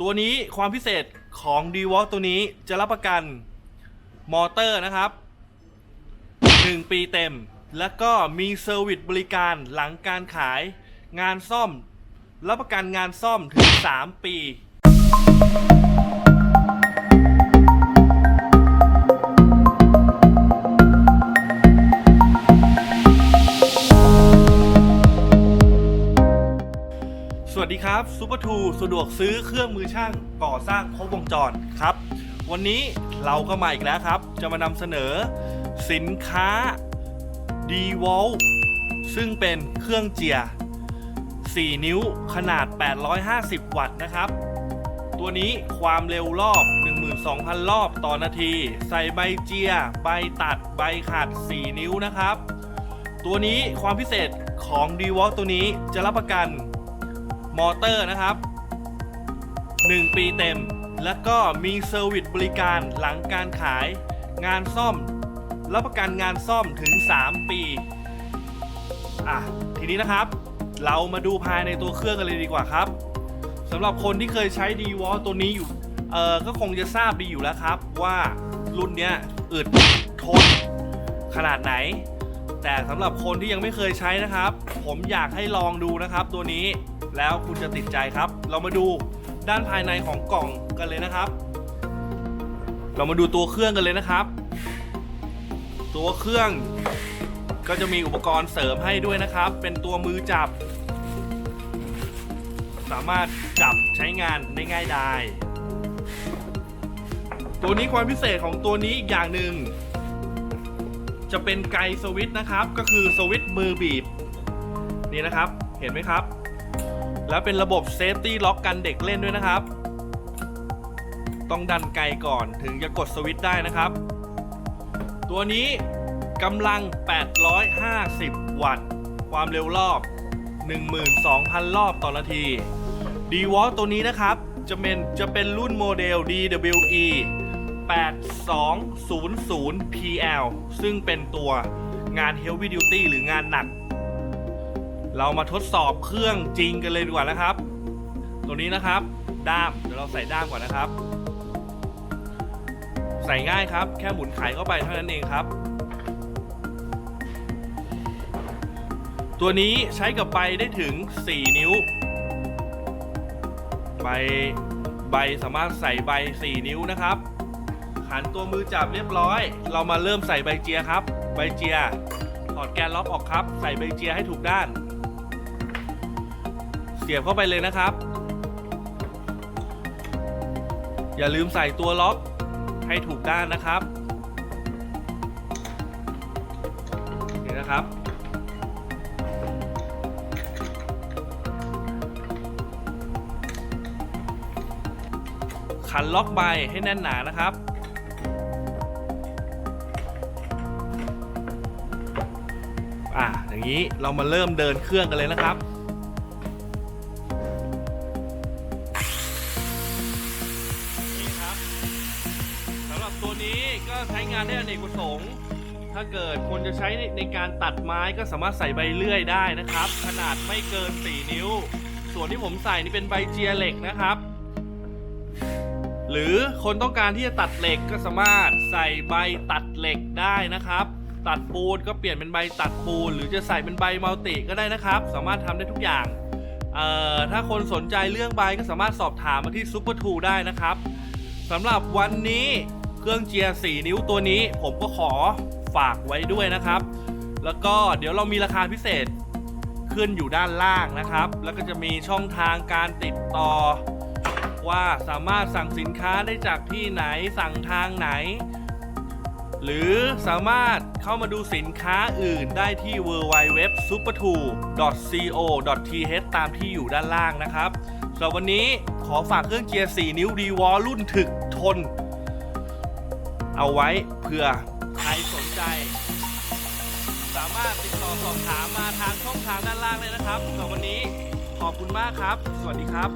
ตัวนี้ความพิเศษของ d w a l k ตัวนี้จะรับประกันมอเตอร์นะครับ 1 ปีเต็ม แล้วก็มีเซอร์วิสบริการหลังการขายงานซ่อม รับประกันงานซ่อมถึง 3 ปี สวัสดีครับซูเปอร์ทูสะดวกซื้อเครื่องมือช่างก่อสร้างครบวงจรครับ วันนี้เราก็มาอีกแล้วครับ จะมานำเสนอ สินค้า d w a l ซึ่งเป็นเครื่องเจีย 4 นิ้วขนาด 850 วัตต์นะครับ ตัวนี้ความเร็วรอบ 12,000 รอบต่อนาที ใส่ใบเจีย ใบตัดใบขัด 4 นิ้วนะครับ ตัวนี้ความพิเศษของ d w a l ตัวนี้จะรับประกัน มอเตอร์นะครับ 1 ปีเต็ม แล้วก็มีเซอร์วิสบริการหลังการขายงานซ่อม รับประกันงานซ่อมถึง 3 ปีอะทีนี้นะครับ เรามาดูภายในตัวเครื่องกันเลยดีกว่าครับสำหรับคนที่เคยใช้ d w a l ตัวนี้อยู่เออก็คงจะทราบดีอยู่แล้วครับว่ารุ่นเนี้ยอึดทนขนาดไหน แต่สำหรับคนที่ยังไม่เคยใช้นะครับ ผมอยากให้ลองดูนะครับตัวนี้ แล้วคุณจะติดใจครับ เรามาดูด้านภายในของกล่องกันเลยนะครับ เรามาดูตัวเครื่องกันเลยนะครับ ตัวเครื่องก็จะมีอุปกรณ์เสริมให้ด้วยนะครับ เป็นตัวมือจับ สามารถจับใช้งานได้ง่ายดายตัวนี้ความพิเศษของตัวนี้อีกอย่างหนึ่งจะเป็นไกสวิตช์นะครับ ก็คือสวิตช์มือบีบ นี่นะครับ เห็นไหมครับ แล้วเป็นระบบเซฟตี้ล็อกกันเด็กเล่นด้วยนะครับ ต้องดันไกก่อนถึงจะกดสวิตช์ได้นะครับ ตัวนี้กำลัง 850 วัตต์ ความเร็วรอบ 12,000 รอบต่อนาที d w a l ตัวนี้นะครับจะเป็นจะเป็นรุ่นโมเดล DWE 8200 PL ซึ่งเป็นตัวงาน Heavy Duty หรืองานหนัก เรามาทดสอบเครื่องจริงกันเลยดีกว่านะครับ ตัวนี้นะครับ ด้าม เดี๋ยวเราใส่ด้ามก่อนนะครับ ใส่ง่ายครับ แค่หมุนไขเข้าไปเท่านั้นเองครับ ตัวนี้ใช้กับใบได้ถึง 4 นิ้ว ใบใบสามารถใส่ใบ 4 นิ้วนะครับขันตัวมือจับเรียบร้อย เรามาเริ่มใส่ใบเจียครับ ใบเจีย ถอดแกนล็อกออกครับ ใส่ใบเจียให้ถูกด้าน เสียบเข้าไปเลยนะครับ อย่าลืมใส่ตัวล็อกให้ถูกด้านนะครับนี่นะครับ ขันล็อกใบให้แน่นหนานะครับ อะอย่างนี้เรามาเริ่มเดินเครื่องกันเลยนะครับนี่ครับสำหรับตัวนี้ก็ใช้งานได้อเนกประสงค์ถ้าเกิดคนจะใช้ในในการตัดไม้ก็สามารถใส่ใบเลื่อยได้นะครับ ขนาดไม่เกิน 4 นิ้ว ส่วนที่ผมใส่นี่เป็นใบเจียเหล็กนะครับ หรือคนต้องการที่จะตัดเหล็กก็สามารถใส่ใบตัดเหล็กได้นะครับ ตัดปูนก็เปลี่ยนเป็นใบตัดปูน หรือจะใส่เป็นใบมัลติก็ได้นะครับ สามารถทำได้ทุกอย่างเอ่อถ้าคนสนใจเรื่องใบก็สามารถสอบถามมาที่ซูเปอร์ทูได้นะครับสำหรับวันนี้เครื่องเจียร์4นิ้วตัวนี้ ผมก็ขอฝากไว้ด้วยนะครับ แล้วก็เดี๋ยวเรามีราคาพิเศษขึ้นอยู่ด้านล่างนะครับ แล้วก็จะมีช่องทางการติดต่อ ว่าสามารถสั่งสินค้าได้จากที่ไหนสั่งทางไหน หรือสามารถเข้ามาดูสินค้าอื่นได้ที่ www.super2.co.th ตามที่อยู่ด้านล่างนะครับสำหรับวันนี้ขอฝากเครื่องเกียร์ 4 นิ้วดีวอลรุ่นถึกทน เอาไว้เผื่อใครสนใจ สามารถติดต่อสอบถามมาทางช่องทางด้านล่างเลยนะครับสำหรับวันนี้ขอบคุณมากครับ สวัสดีครับ